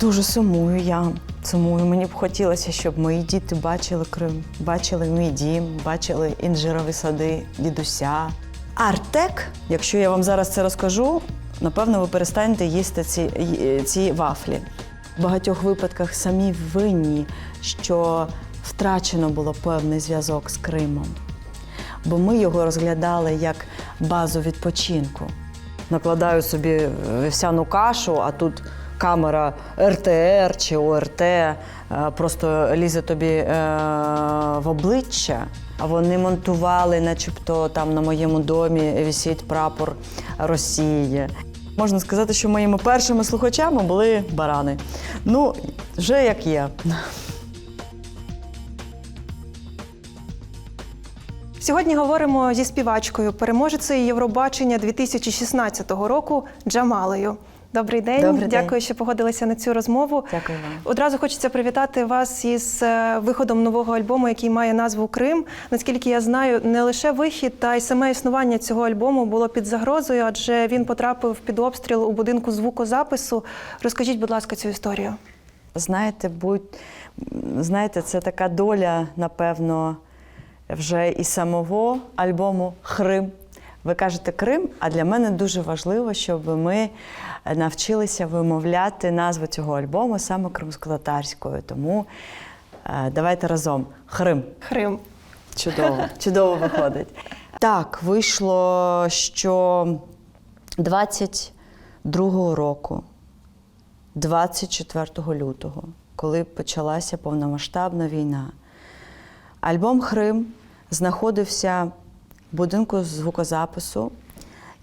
Дуже сумую я. Сумую. Мені б хотілося, щоб мої діти бачили Крим, бачили мій дім, бачили інжирові сади, дідуся. Артек, якщо я вам зараз це розкажу, напевно, ви перестанете їсти ці, ці вафлі. В багатьох випадках самі винні, що втрачено було певний зв'язок з Кримом. Бо ми його розглядали як базу відпочинку накладаю собі вівсяну кашу, а тут камера РТР чи ОРТ е, просто лізе тобі е, в обличчя. А вони монтували, начебто там на моєму домі висить прапор Росії. Можна сказати, що моїми першими слухачами були барани. Ну, вже як є. Сьогодні говоримо зі співачкою, переможецею Євробачення 2016 року Джамалею. Добрий день. Добрий день. Дякую, що погодилися на цю розмову. Дякую вам. Одразу хочеться привітати вас із е, виходом нового альбому, який має назву Крим. Наскільки я знаю, не лише вихід, та й саме існування цього альбому було під загрозою, адже він потрапив під обстріл у будинку звукозапису. Розкажіть, будь ласка, цю історію. Знаєте, будь, знаєте, це така доля, напевно, вже і самого альбому Хрим. Ви кажете Крим, а для мене дуже важливо, щоб ми навчилися вимовляти назву цього альбому саме кримсько-татарською. Тому е, давайте разом Хрим. Хрим. Чудово, чудово виходить. Так, вийшло, що 22-го року, 24 лютого, коли почалася повномасштабна війна, альбом Хрим знаходився будинку звукозапису.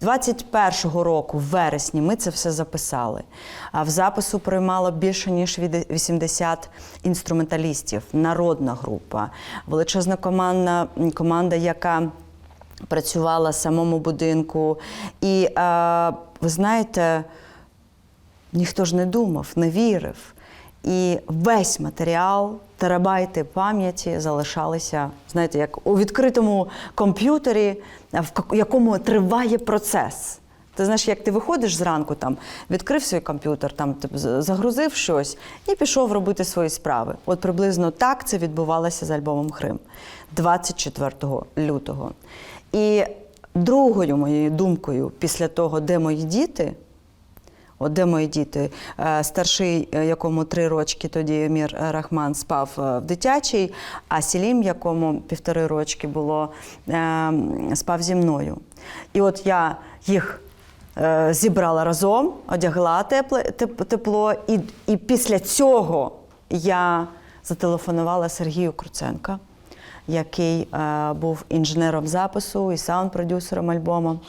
21-го року, в вересні, ми це все записали. А в запису приймало більше ніж від- 80 інструменталістів, народна група, величезна команда, команда, яка працювала в самому будинку. І е, ви знаєте, ніхто ж не думав, не вірив. І весь матеріал, терабайти пам'яті залишалися, знаєте, як у відкритому комп'ютері, в якому триває процес. Ти знаєш, як ти виходиш зранку, там відкрив свій комп'ютер, там загрузив щось і пішов робити свої справи. От приблизно так це відбувалося з альбомом Хрим 24 лютого. І другою моєю думкою після того, де мої діти, От де мої діти? Е, Старший, е, якому три рочки тоді Емір Рахман спав е, в дитячій, а Сілім, якому півтори рочки було, е, спав зі мною. І от я їх е, зібрала разом, одягла тепле, тепло, і, і після цього я зателефонувала Сергію Круценка, який е, був інженером запису і саунд-продюсером альбому.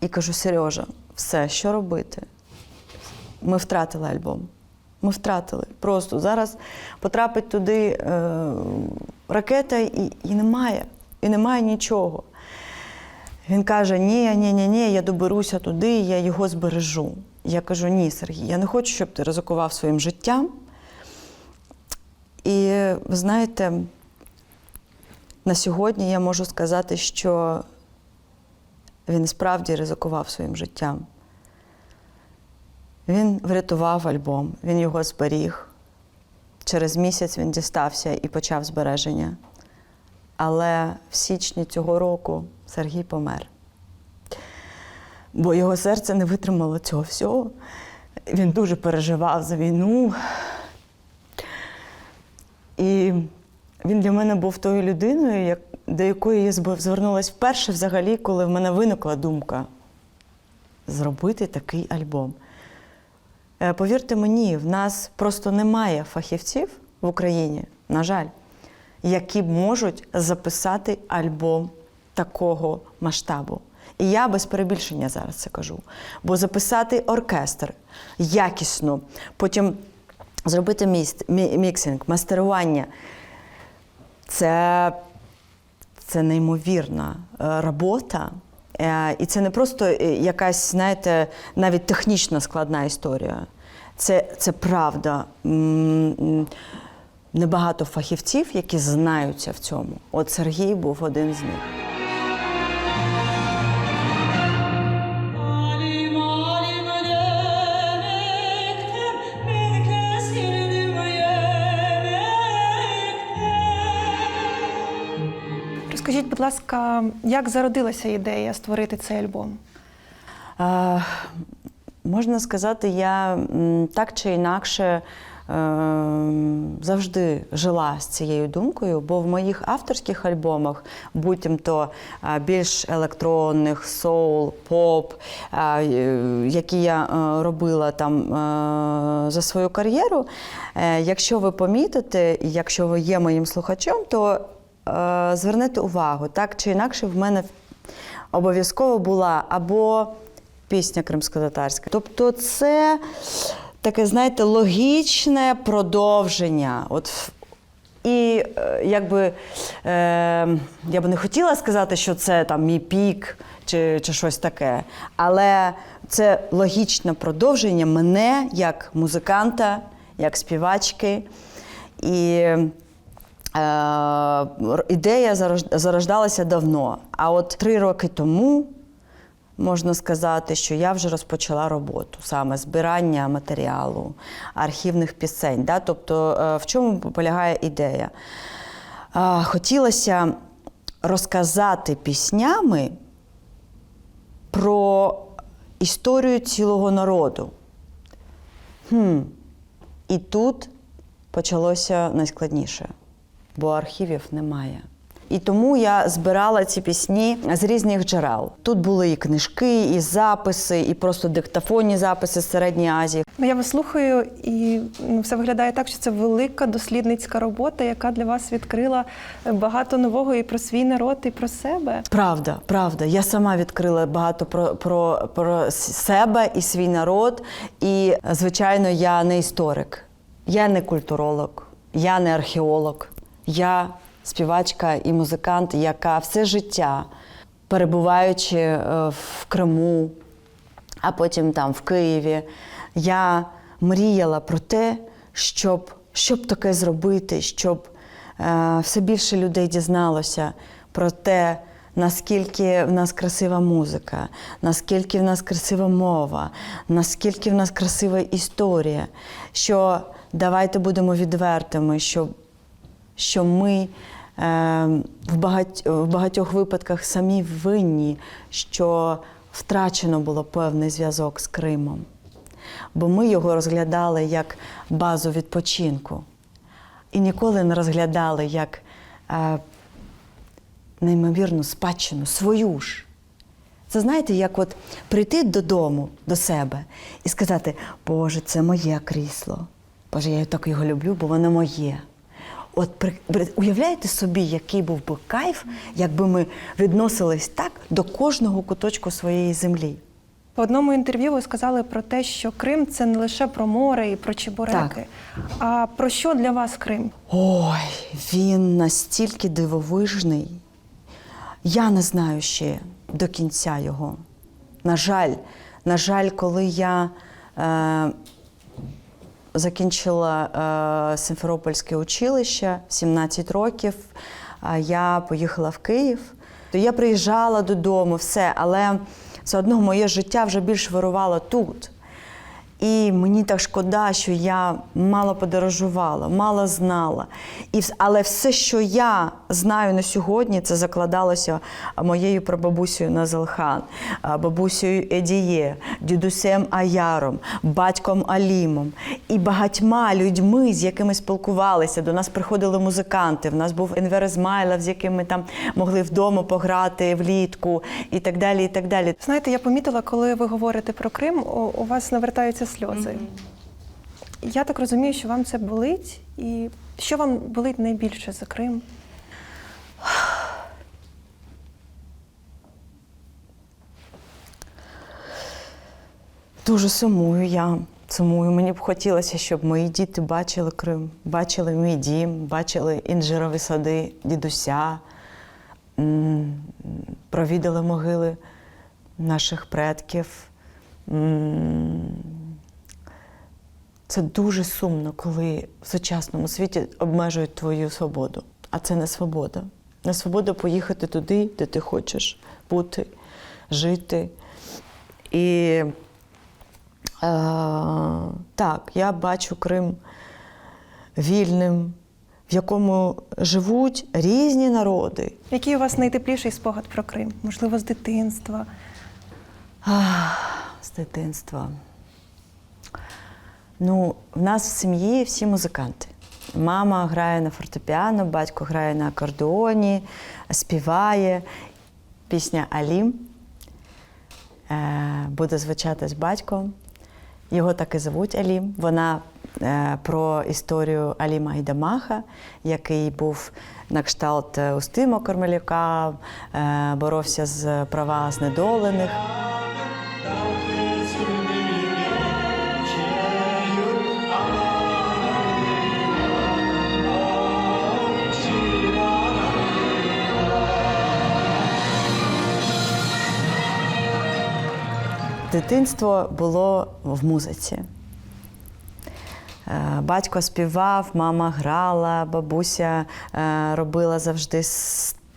І кажу: Сережа, все, що робити? Ми втратили альбом. Ми втратили. Просто зараз потрапить туди е, ракета і, і немає. І немає нічого. Він каже: Ні, ні, ні, ні, я доберуся туди, я його збережу. Я кажу: ні, Сергій, я не хочу, щоб ти ризикував своїм життям. І ви знаєте, на сьогодні я можу сказати, що він справді ризикував своїм життям. Він врятував альбом, він його зберіг. Через місяць він дістався і почав збереження. Але в січні цього року Сергій помер. Бо його серце не витримало цього всього. Він дуже переживав за війну. І він для мене був тою людиною, як, до якої я звернулася вперше взагалі, коли в мене виникла думка зробити такий альбом. Е, Повірте мені, в нас просто немає фахівців в Україні, на жаль, які можуть записати альбом такого масштабу. І я без перебільшення зараз це кажу. Бо записати оркестр якісно, потім зробити міксинг, мастерування це, це неймовірна е, робота. Е, І це не просто е, якась, знаєте, навіть технічна складна історія. Це, це правда. Небагато фахівців, які знаються в цьому. От Сергій був один з них. Будь ласка, як зародилася ідея створити цей альбом? Е, можна сказати, я так чи інакше е, завжди жила з цією думкою, бо в моїх авторських альбомах, будь то е, більш електронних, соул, поп, які я е, робила там е, за свою кар'єру, якщо ви помітите, якщо ви є моїм слухачом, то звернете увагу, так чи інакше в мене обов'язково була або пісня кримсько-татарська. Тобто це таке, знаєте, логічне продовження. От, і е, якби е, я би не хотіла сказати, що це там мій пік чи, чи щось таке, але це логічне продовження мене як музиканта, як співачки. І е, ідея зарождалася давно. А от три роки тому можна сказати, що я вже розпочала роботу, саме збирання матеріалу, архівних пісень. Да? Тобто, е, в чому полягає ідея? Е, Хотілося розказати піснями про історію цілого народу. Хм. І тут почалося найскладніше, бо архівів немає. І тому я збирала ці пісні з різних джерел. Тут були і книжки, і записи, і просто диктофонні записи з Середньої Азії. Ну, я вас слухаю, і ну, все виглядає так, що це велика дослідницька робота, яка для вас відкрила багато нового і про свій народ, і про себе. Правда, правда. Я сама відкрила багато про, про, про себе і свій народ. І, звичайно, я не історик, я не культуролог, я не археолог. Я співачка і музикант, яка все життя, перебуваючи е, в Криму, а потім там в Києві, я мріяла про те, щоб, щоб таке зробити, щоб е, все більше людей дізналося про те, наскільки в нас красива музика, наскільки в нас красива мова, наскільки в нас красива історія. Що давайте будемо відвертими, що що ми е, в, багать, в багатьох випадках самі винні, що втрачено було певний зв'язок з Кримом. Бо ми його розглядали як базу відпочинку і ніколи не розглядали як е, неймовірну спадщину, свою ж. Це знаєте, як от прийти додому до себе і сказати, Боже, це моє крісло. Боже, я так його люблю, бо воно моє. От при, при- уявляєте собі, який був би кайф, якби ми відносились так до кожного куточку своєї землі. В одному інтерв'ю ви сказали про те, що Крим це не лише про море і про чебуреки. А про що для вас Крим? Ой, він настільки дивовижний. Я не знаю ще до кінця його. На жаль, на жаль, коли я е, закінчила е, Симферопольське училище 17 років, я поїхала в Київ. То я приїжджала додому, все, але все одно моє життя вже більш вирувало тут. І мені так шкода, що я мало подорожувала, мало знала. І, але все, що я знаю на сьогодні, це закладалося моєю прабабусею Назелхан, а, бабусею Едіє, дідусем Аяром, батьком Алімом і багатьма людьми, з якими спілкувалися. До нас приходили музиканти. В нас був Енвер Ізмайлов, з яким ми там могли вдома пограти влітку і так далі. І так далі. Знаєте, я помітила, коли ви говорите про Крим, у, у вас навертаються сльози. Я так розумію, що вам це болить, і що вам болить найбільше за Крим? Дуже сумую я. Сумую. Мені б хотілося, щоб мої діти бачили Крим, бачили мій дім, бачили інжирові сади дідуся, провідали могили наших предків. Це дуже сумно, коли в сучасному світі обмежують твою свободу. А це не свобода. Не свобода поїхати туди, де ти хочеш бути, жити. І Е, так, я бачу Крим вільним, в якому живуть різні народи. Який у вас найтепліший спогад про Крим? Можливо, з дитинства? З дитинства. Ну, в нас в сім'ї всі музиканти. Мама грає на фортепіано, батько грає на акордеоні, співає. Пісня Алім е, буде звучати з батьком. Його так і звуть Алім. Вона е, про історію Аліма Айдамаха, який був на кшталт е, Устима Кормелюка, е, боровся з права знедолених. Дитинство було в музиці. Е, Батько співав, мама грала, бабуся е, робила завжди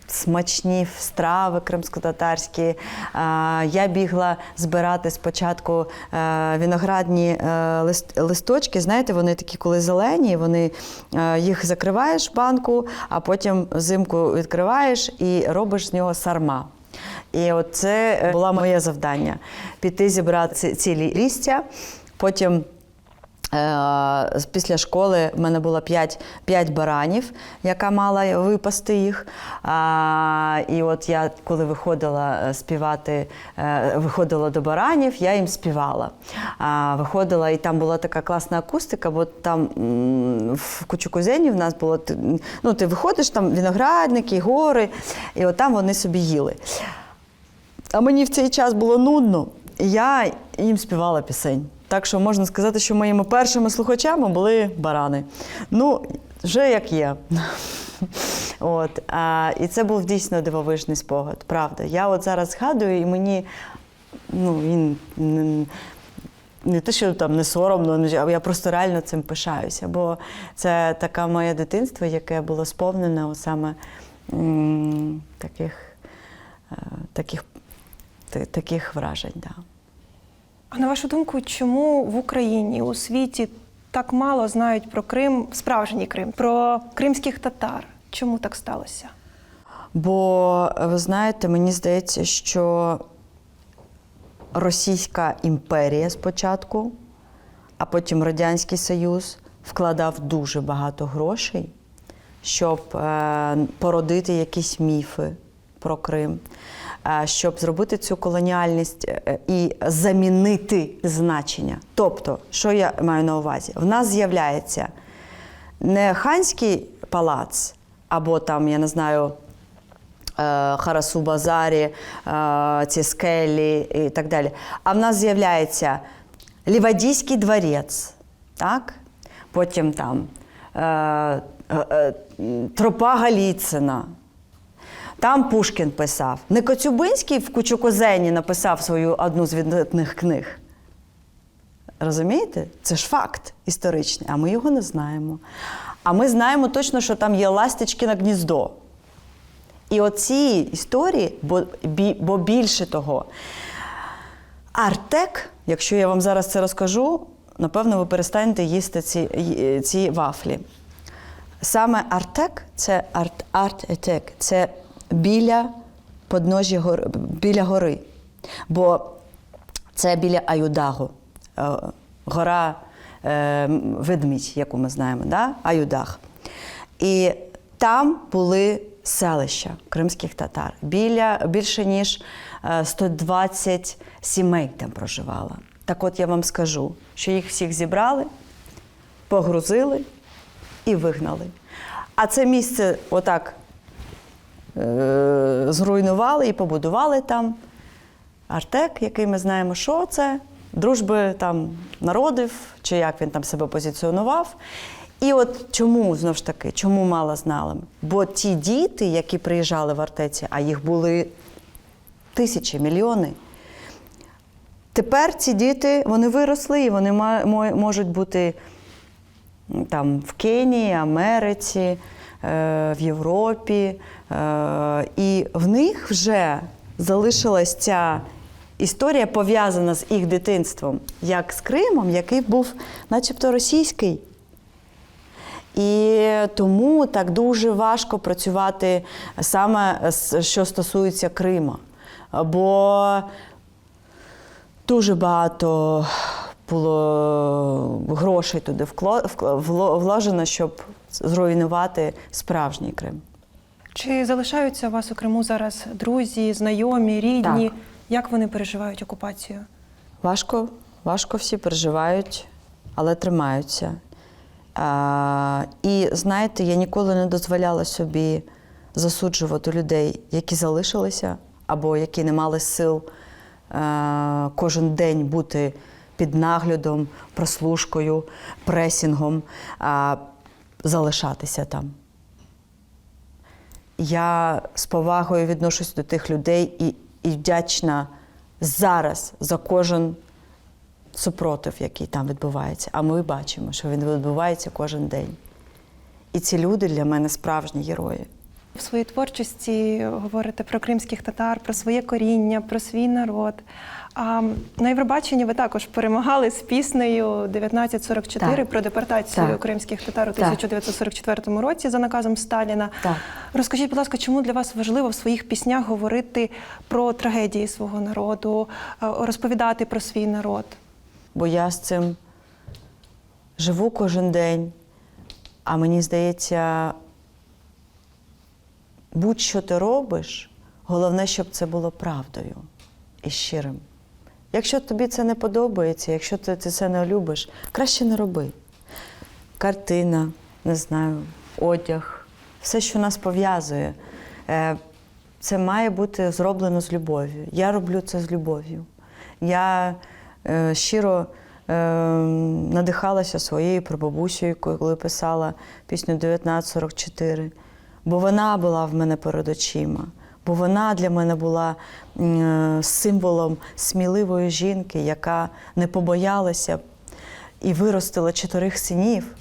смачні страви кримсько-татарські. Е, Я бігла збирати спочатку виноградні листочки. Знаєте, вони такі, коли зелені, вони їх закриваєш в банку, а потім взимку відкриваєш і робиш з нього сарма. І от це е, було моє завдання піти зібрати цілі лістя. Потім е, після школи в мене було 5, 5 баранів, яка мала випасти їх. І от я, коли виходила е, співати, виходила до баранів, я їм співала. Виходила, і там була така класна акустика, бо там в Кучукузені в нас було ну, ти виходиш, там виноградники, гори, і от там вони собі їли. А мені в цей час було нудно, і я їм співала пісень. Так що можна сказати, що моїми першими слухачами були барани. Ну, вже як є. От, а, і це був дійсно дивовижний спогад, правда. Я от зараз згадую, і мені ну, він не, не те, що там не соромно, я просто реально цим пишаюся. Бо це таке моє дитинство, яке було сповнене саме таких, е, таких, та- таких вражень. Да. А на вашу думку, чому в Україні у світі так мало знають про Крим, справжній Крим, про кримських татар? Чому так сталося? Бо ви знаєте, мені здається, що Російська імперія спочатку, а потім Радянський Союз вкладав дуже багато грошей, щоб е, породити якісь міфи про Крим, щоб зробити цю колоніальність е, і замінити значення. Тобто, що я маю на увазі? В нас з'являється не ханський палац, або там, я не знаю, е, Харасу Базарі, е, ці скелі і так далі. А в нас з'являється Лівадійський дворець, так? потім там е, е, е, Тропа Галіцина. Там Пушкін писав. Не Коцюбинський в Кучукозені написав свою одну з видатних книг. Розумієте? Це ж факт історичний, а ми його не знаємо. А ми знаємо точно, що там є ласточкине гніздо. І оці історії, бо, бо більше того, Артек, якщо я вам зараз це розкажу, напевно, ви перестанете їсти ці, ці вафлі. Саме Артек це арт, арт-етек, це біля подножі гори, біля гори. Бо це біля Аюдагу, е, гора е, ведмідь, яку ми знаємо, да? Аюдаг. І там були селища кримських татар. Біля, більше ніж е, 120 сімей там проживало. Так от я вам скажу, що їх всіх зібрали, погрузили і вигнали. А це місце отак е, зруйнували і побудували там Артек, який ми знаємо, що це, дружби там народів, чи як він там себе позиціонував. І от чому знову ж таки, чому мало знали? Бо ті діти, які приїжджали в Артеці, а їх були тисячі, мільйони. Тепер ці діти вони виросли і вони можуть бути там в Кенії, Америці, е, в Європі. Е, і в них вже залишилась ця історія пов'язана з їх дитинством, як з Кримом, який був начебто російський. І тому так дуже важко працювати саме що стосується Крима. Бо дуже багато було грошей туди вложено, щоб зруйнувати справжній Крим. Чи залишаються у вас у Криму зараз друзі, знайомі, рідні? Так. Як вони переживають окупацію? Важко, важко всі переживають, але тримаються. А, і знаєте, я ніколи не дозволяла собі засуджувати людей, які залишилися, або які не мали сил е, кожен день бути під наглядом, прослушкою, пресінгом, а залишатися там. Я з повагою відношусь до тих людей і, і вдячна зараз за кожен супротив, який там відбувається. А ми бачимо, що він відбувається кожен день. І ці люди для мене справжні герої. В своїй творчості говорите про кримських татар, про своє коріння, про свій народ. А на Євробаченні ви також перемагали з піснею 1944 Так. про депортацію Так. кримських татар у Так. 1944 році за наказом Сталіна. Так. Розкажіть, будь ласка, чому для вас важливо в своїх піснях говорити про трагедії свого народу, розповідати про свій народ? Бо я з цим живу кожен день, а мені здається, будь-що ти робиш, головне, щоб це було правдою і щирим. Якщо тобі це не подобається, якщо ти, це не любиш, краще не роби. Картина, не знаю, одяг, все, що нас пов'язує, е, це має бути зроблено з любов'ю. Я роблю це з любов'ю. Я е, щиро е, надихалася своєю прабабусею, коли писала пісню 1944, бо вона була в мене перед очима, бо вона для мене була е, символом сміливої жінки, яка не побоялася і виростила чотирьох синів,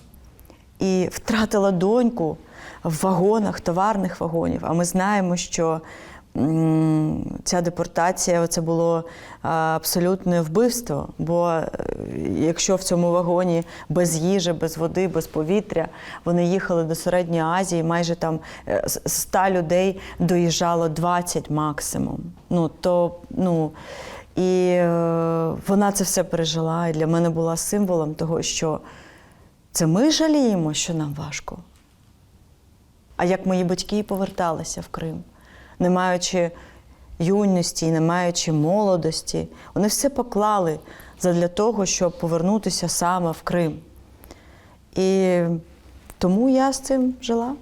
і втратила доньку в вагонах, товарних вагонів. А ми знаємо, що ця депортація це було абсолютне вбивство. Бо е, якщо в цьому вагоні без їжі, без води, без повітря, вони їхали до Середньої Азії, майже там е, 100 людей доїжджало 20 максимум. Ну то ну. І е, вона це все пережила, і для мене була символом того, що це ми жаліємо, що нам важко. А як мої батьки поверталися в Крим, не маючи юності, не маючи молодості, вони все поклали задля того, щоб повернутися саме в Крим. І тому я з цим жила.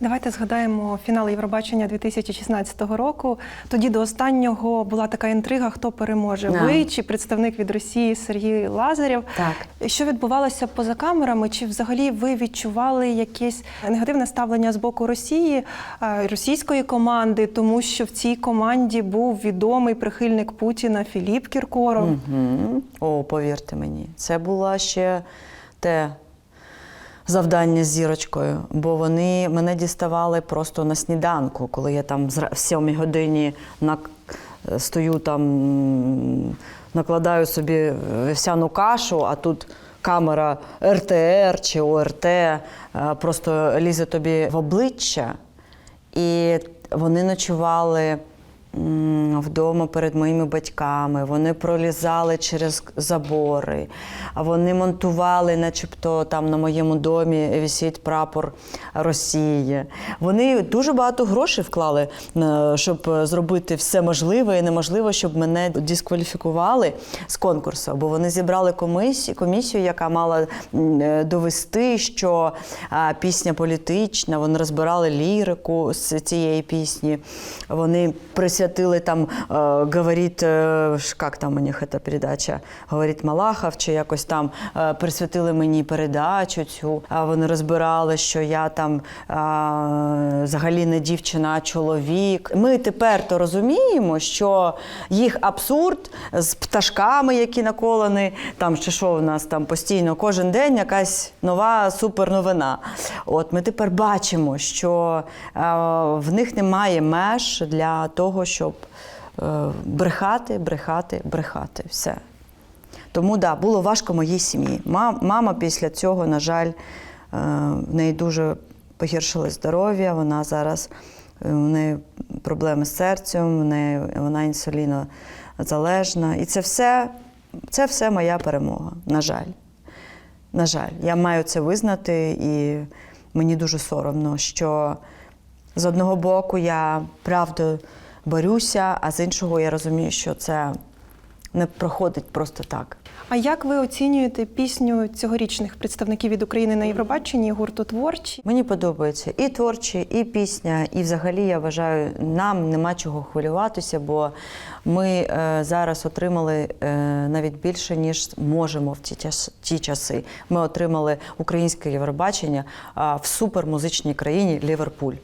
Давайте згадаємо фінал Євробачення 2016 року. Тоді до останнього була така інтрига, хто переможе. Да. Ви чи представник від Росії Сергій Лазарєв. Так. Що відбувалося поза камерами? Чи взагалі ви відчували якесь негативне ставлення з боку Росії, е, російської команди, тому що в цій команді був відомий прихильник Путіна Філіп Кіркоров? Угу. О, повірте мені, це було ще те завдання з зірочкою, бо вони мене діставали просто на сніданку, коли я там в сьомій годині на, стою там, накладаю собі вівсяну кашу, а тут. Камера РТР чи ОРТ е, просто лізе тобі в обличчя, і вони ночували вдома перед моїми батьками, вони пролізали через забори, вони монтували, начебто там на моєму домі висить прапор Росії. Вони дуже багато грошей вклали, е, щоб зробити все можливе і неможливе, щоб мене дискваліфікували з конкурсу. Бо вони зібрали комісію, яка мала е, довести, що пісня політична, вони розбирали лірику з цієї пісні. Вони присвятили там, е, говорить, як там у них ця передача, говорить Малахов, чи якось там е, присвятили мені передачу цю. А вони розбирали, що я там взагалі не дівчина, а чоловік. Ми тепер то розуміємо, що їх абсурд з пташками, які наколені, там чи що в нас там постійно кожен день якась нова суперновина. От ми тепер бачимо, що в них немає меж для того, щоб е, брехати, брехати, брехати. Все. Тому да, було важко моїй сім'ї. Мама після цього, на жаль, в неї дуже погіршилось здоров'я. Вона зараз е, у неї проблеми з серцем, в неї, вона інсулінозалежна. І це все, це все моя перемога, на жаль. На жаль, я маю це визнати, і мені дуже соромно, що з одного боку я правда борюся, а з іншого я розумію, що це не проходить просто так. А як ви оцінюєте пісню цьогорічних представників від України на Євробаченні гурту творчі? Мені подобається і творчі, і пісня, і взагалі я вважаю, нам нема чого хвилюватися, бо ми е, зараз отримали е, навіть більше, ніж можемо в ті, час- ті часи. Ми отримали українське Євробачення а, в супермузичній країні Ліверпуль.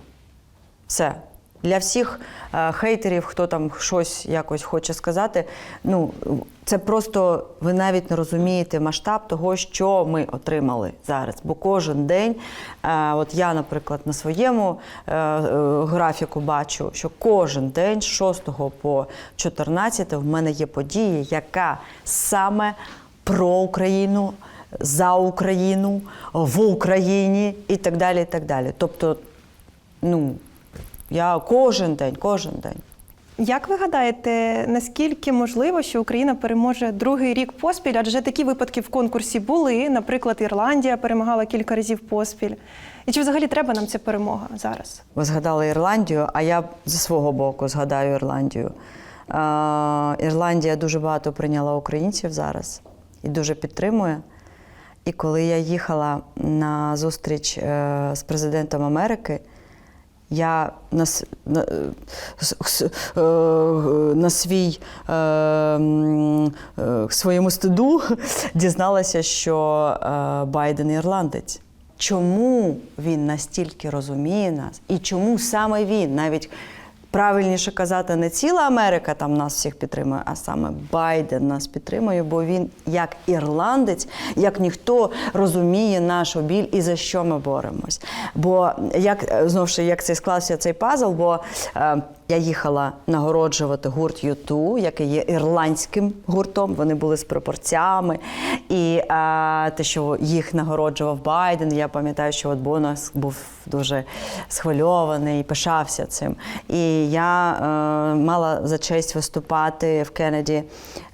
Все. Для всіх е, хейтерів, хто там щось якось хоче сказати, ну це просто ви навіть не розумієте масштаб того, що ми отримали зараз. Бо кожен день, е, от я, наприклад, на своєму е, графіку бачу, що кожен день з 6 по 14 в мене є подія, яка саме про Україну, за Україну, в Україні і так далі. І так далі. Тобто, ну. Я кожен день, кожен день. Як ви гадаєте, наскільки можливо, що Україна переможе другий рік поспіль? Адже такі випадки в конкурсі були. Наприклад, Ірландія перемагала кілька разів поспіль. І чи взагалі треба нам ця перемога зараз? Ви згадали Ірландію, а я зі свого боку згадаю Ірландію. Ірландія дуже багато прийняла українців зараз і дуже підтримує. І коли я їхала на зустріч е, з президентом Америки, я на, на, с- е, на свій, е, своєму стиду дізналася, що е, Байден ірландець. Чому він настільки розуміє нас, і чому саме він, навіть правильніше казати, не ціла Америка там нас всіх підтримує, а саме Байден нас підтримує, бо він як ірландець, як ніхто розуміє нашу біль і за що ми боремось. Бо як е, знову ж як це склався цей пазл, бо е, я їхала нагороджувати гурт Юту, який є ірландським гуртом. Вони були з пропорцями. І е, те, що їх нагороджував Байден, я пам'ятаю, що от Боно був дуже схвильований і пишався цим. І я е, мала за честь виступати в Кеннеді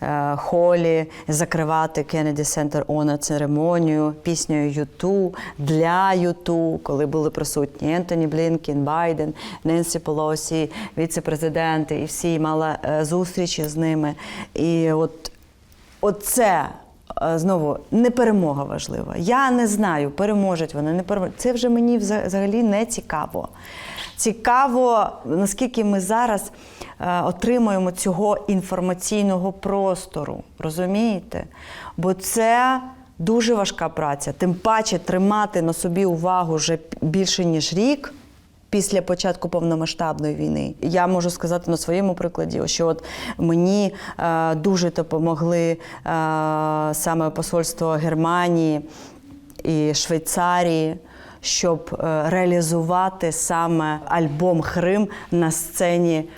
е, холі, закривати Кеннеді Center Honor церемонію піснею Юту для Юту, коли були присутні Ентоні Блінкін, Байден, Ненсі Полосі, віце-президенти, і всі мала е, зустрічі з ними. І от Оце е, знову не перемога важлива. Я не знаю, переможуть вони, не переможуть. Це вже мені взагалі не цікаво. Цікаво, наскільки ми зараз е, отримуємо цього інформаційного простору. Розумієте? Бо це дуже важка праця. Тим паче тримати на собі увагу вже більше ніж рік після початку повномасштабної війни. Я можу сказати на своєму прикладі, що от мені е, дуже допомогли е, саме посольство Германії і Швейцарії. Щоб е, реалізувати саме альбом Хрим на сцені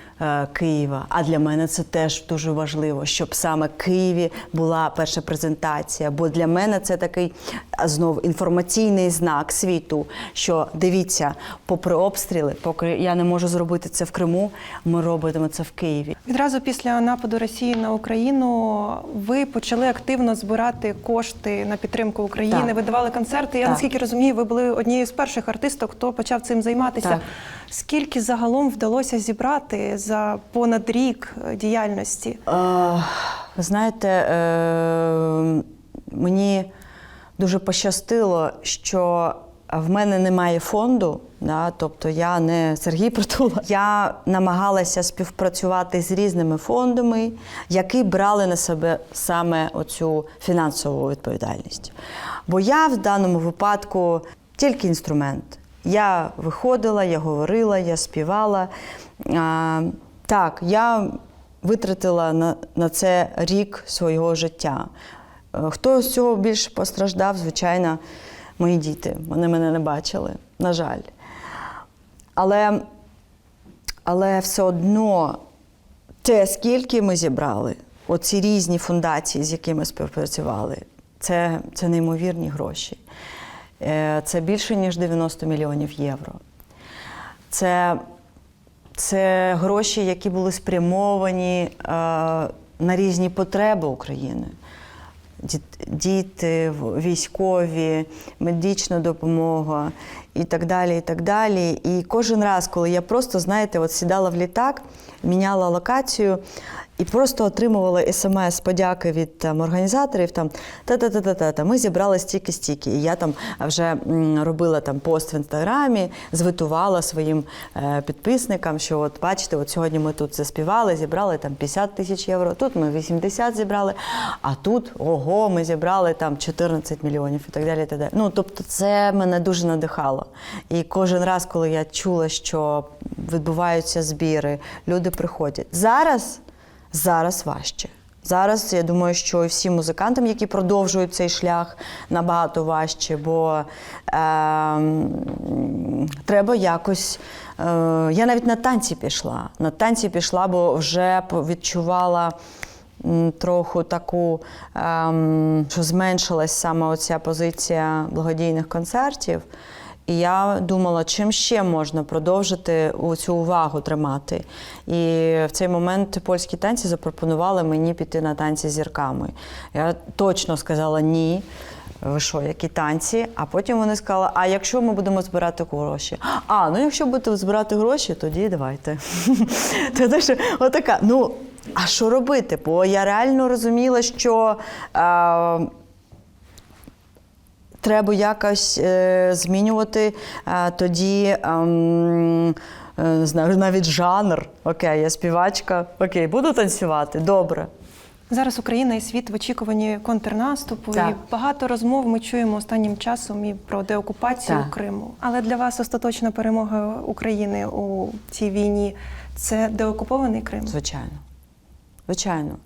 Києва. А для мене це теж дуже важливо, щоб саме в Києві була перша презентація. Бо для мене це такий знов інформаційний знак світу, що дивіться, попри обстріли, поки я не можу зробити це в Криму, ми робимо це в Києві. Відразу після нападу Росії на Україну ви почали активно збирати кошти на підтримку України. Так. Ви давали концерти. Я Так. наскільки розумію, ви були однією з перших артисток, хто почав цим займатися. Так. Скільки загалом вдалося зібрати за понад рік е, діяльності? Е, ви знаєте, е, мені дуже пощастило, що в мене немає фонду. Да, тобто я не Сергій Притула. Я намагалася співпрацювати з різними фондами, які брали на себе саме оцю фінансову відповідальність. Бо я в даному випадку тільки інструмент. Я виходила, я говорила, я співала. А, так, я витратила на, на це рік свого життя. Е, Хто з цього більше постраждав, звичайно, мої діти. Вони мене не бачили, на жаль. Але, але все одно те, скільки ми зібрали, оці різні фундації, з якими співпрацювали, це, це неймовірні гроші. Е, Це більше ніж 90 мільйонів євро. Це, це гроші, які були спрямовані е, на різні потреби України. Діти, військові, медична допомога і так далі. І так далі. І кожен раз, коли я просто, знаєте, от сідала в літак, міняла локацію і просто отримувала смс подяки від там, організаторів. Там та-та-та-та-та, ми зібрали стільки-стільки. І я там вже робила там пост в інстаграмі, звитувала своїм е, підписникам, що от бачите, от сьогодні ми тут заспівали, зібрали там 50 тисяч євро. Тут ми 80 зібрали, а тут ого, ми зібрали там 14 мільйонів і так далі. І так далі. Ну тобто, це мене дуже надихало. І кожен раз, коли я чула, що відбуваються збіри, люди приходять зараз. Зараз важче. Зараз я думаю, що всім музикантам, які продовжують цей шлях, набагато важче, бо е, треба якось. Е, я навіть на танці пішла. На танці пішла, бо вже відчувала трохи таку, ем, що зменшилась саме оця позиція благодійних концертів. І я думала, чим ще можна продовжити цю увагу тримати. І в цей момент польські танці запропонували мені піти на танці з зірками. Я точно сказала ні. Ви що, які танці? А потім вони сказали: а якщо ми будемо збирати гроші? А, ну якщо будете збирати гроші, тоді давайте. Тоді що, отака. Ну, а що робити? Бо я реально розуміла, що. Треба якось е, змінювати е, тоді. ем, е, не знаю, навіть жанр. Окей, я співачка. Окей, буду танцювати. Добре. Зараз Україна і світ в очікуванні контрнаступу. Так. І багато розмов ми чуємо останнім часом і про деокупацію Так. Криму. Але для вас остаточна перемога України у цій війні це деокупований Крим. Звичайно. Звичайно.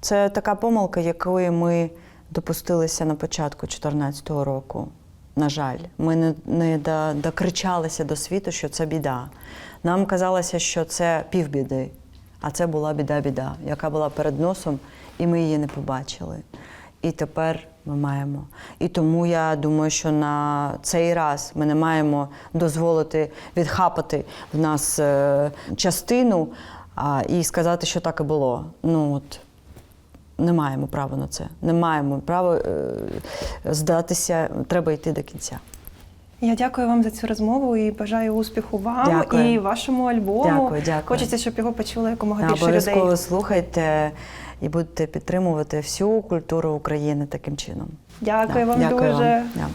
Це така помилка, якої ми допустилися на початку 2014 року. На жаль, ми не, не докричалися до світу, що це біда. Нам казалося, що це півбіди, а це була біда-біда, яка була перед носом, і ми її не побачили. І тепер ми маємо. І тому я думаю, що на цей раз ми не маємо дозволити відхапати в нас е, частину а, і сказати, що так і було. Ну от не маємо права на це. Не маємо права е, здатися, треба йти до кінця. Я дякую вам за цю розмову і бажаю успіху вам Дякую. і вашому альбому. Дякую, дякую. Хочеться, щоб його почули якомога більше більше Обов'язково слухайте і будете підтримувати всю культуру України таким чином. Дякую Да, вам дякую дуже. Вам.